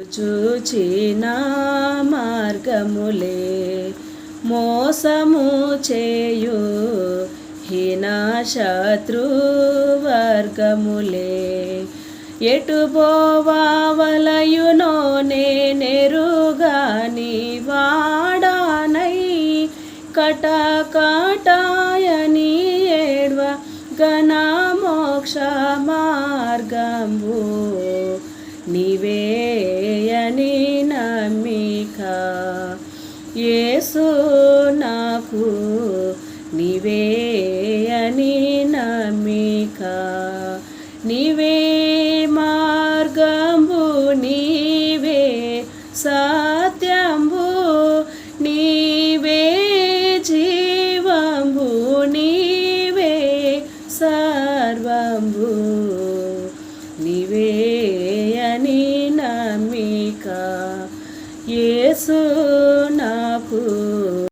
చూచిన మార్గములే మోసము చేయు హీన శత్రువర్గములే నేనెరుగాని వాడానై కటకటాయని ఏడ్వ ఘనమోక్ష మార్గంబు. నీవే ఏసు నాకు నీవే అని నమ్మిక. నీవే మార్గంబు నీవే సత్యంబు నీవే జీవంబు నీవే సర్వంబు. నీవే అని నమ్మిక. 夜色